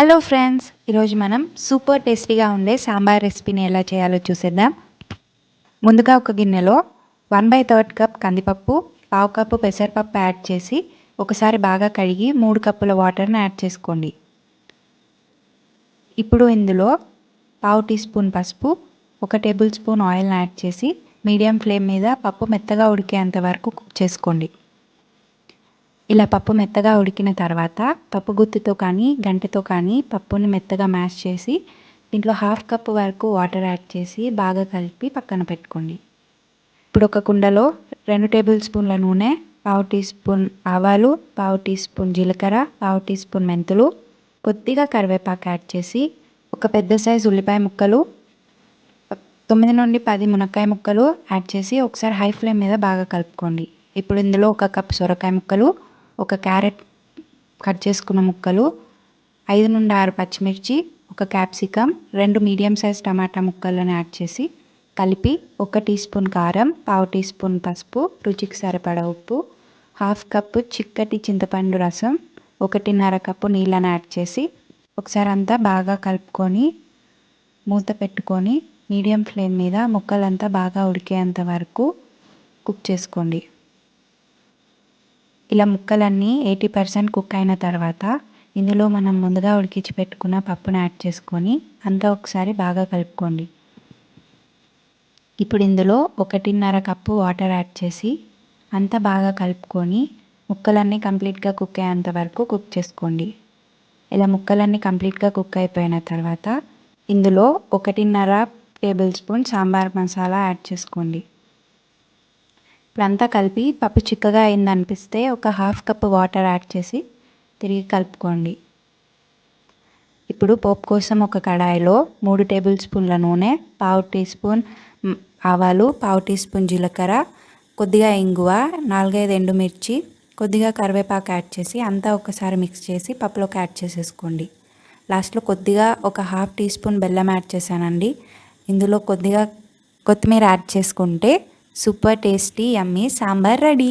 Hello friends ఈరోజు మనం super టేస్టీగా ఉండే సాంబార్ రెసిపీని ఎలా చేయాలో చూసేద్దాం. ముందుగా ఒక గిన్నెలో వన్ బై థర్డ్ కప్ కందిపప్పు పావు కప్పు పెసరపప్పు యాడ్ చేసి ఒకసారి బాగా కడిగి మూడు కప్పుల వాటర్ని యాడ్ చేసుకోండి. ఇప్పుడు ఇందులో పావు టీ స్పూన్ పసుపు ఒక టేబుల్ స్పూన్ ఆయిల్ని యాడ్ చేసి మీడియం ఫ్లేమ్ మీద పప్పు మెత్తగా ఉడికేంత వరకు కుక్ చేసుకోండి. ఇలా పప్పు మెత్తగా ఉడికిన తర్వాత పప్పు గుత్తితో కానీ గంటతో కానీ పప్పుని మెత్తగా మ్యాష్ చేసి దీంట్లో హాఫ్ కప్ వరకు వాటర్ యాడ్ చేసి బాగా కలిపి పక్కన పెట్టుకోండి. ఇప్పుడు ఒక కుండలో రెండు టేబుల్ స్పూన్ల నూనె పావు టీ స్పూన్ ఆవాలు పావు టీ స్పూన్ జీలకర్ర పావు టీ స్పూన్ మెంతులు కొద్దిగా కరివేపాకు యాడ్ చేసి ఒక పెద్ద సైజు ఉల్లిపాయ ముక్కలు తొమ్మిది నుండి పది మునక్కాయ ముక్కలు యాడ్ చేసి ఒకసారి హై ఫ్లేమ్ మీద బాగా కలుపుకోండి. ఇప్పుడు ఇందులో ఒక కప్ సొరకాయ ముక్కలు ఒక క్యారెట్ కట్ చేసుకున్న ముక్కలు ఐదు నుండి ఆరు పచ్చిమిర్చి ఒక క్యాప్సికమ్ రెండు మీడియం సైజ్ టమాటా ముక్కలను యాడ్ చేసి కలిపి ఒక టీ స్పూన్ కారం పావు టీ స్పూన్ పసుపు రుచికి సరిపడా ఉప్పు హాఫ్ కప్పు చిక్కటి చింతపండు రసం ఒకటిన్నర కప్పు నీళ్ళని యాడ్ చేసి ఒకసారి అంతా బాగా కలుపుకొని మూత పెట్టుకొని మీడియం ఫ్లేమ్ మీద ముక్కలంతా బాగా ఉడికేంత వరకు కుక్ చేసుకోండి. ఇలా ముక్కలన్నీ ఎయిటీ పర్సెంట్ కుక్ అయిన తర్వాత ఇందులో మనం ముందుగా ఉడికించి పెట్టుకున్న పప్పును యాడ్ చేసుకొని అంతా ఒకసారి బాగా కలుపుకోండి. ఇప్పుడు ఇందులో ఒకటిన్నర కప్పు వాటర్ యాడ్ చేసి అంతా బాగా కలుపుకొని ముక్కలన్నీ కంప్లీట్గా కుక్ అయ్యేంత వరకు కుక్ చేసుకోండి. ఇలా ముక్కలన్నీ కంప్లీట్గా కుక్ అయిపోయిన తర్వాత ఇందులో ఒకటిన్నర tablespoon sambar masala add చేసుకోండి. ఇప్పుడంతా కలిపి పప్పు చిక్కగా అయింది అనిపిస్తే ఒక హాఫ్ కప్ వాటర్ యాడ్ చేసి తిరిగి కలుపుకోండి. ఇప్పుడు పోపు కోసం ఒక కడాయిలో మూడు టేబుల్ స్పూన్ల నూనె పావు టీ స్పూన్ ఆవాలు పావు టీ స్పూన్ జీలకర్ర కొద్దిగా ఇంగువ నాలుగైదు ఎండుమిర్చి కొద్దిగా కరివేపాకు యాడ్ చేసి అంతా ఒకసారి మిక్స్ చేసి పప్పులోకి యాడ్ చేసేసుకోండి. లాస్ట్లో కొద్దిగా ఒక హాఫ్ టీ స్పూన్ బెల్లం యాడ్ చేశానండి. ఇందులో కొద్దిగా కొత్తిమీర యాడ్ చేసుకుంటే super tasty yummy sambar ready.